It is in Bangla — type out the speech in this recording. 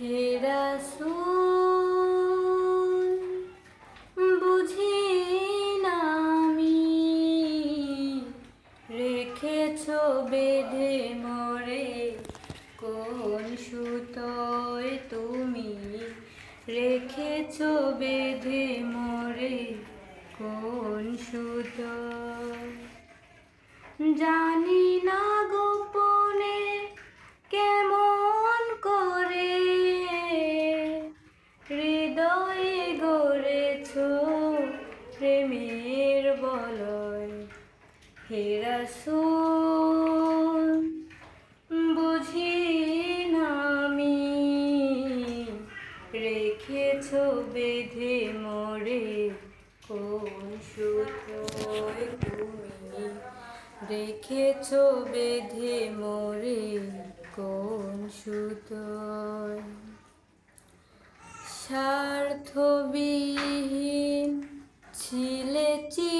হে রাসূল, বুঝি না আমি রেখেছ বেঁধে মরে, কোন সুতোয় তুমি রেখেছ বেঁধে মরে, কোন সুতোয়? জানি হৃদয়ে গড়েছ প্রেমের বলয়। হে রাসূল বুঝি না আমি, রেখেছ বেঁধে মোরে কোন সুতোয় তুমি? রেখেছ বেঁধে মোরে কোন সুতোয় স্বার্থবিহীন ছিলে চিরদিন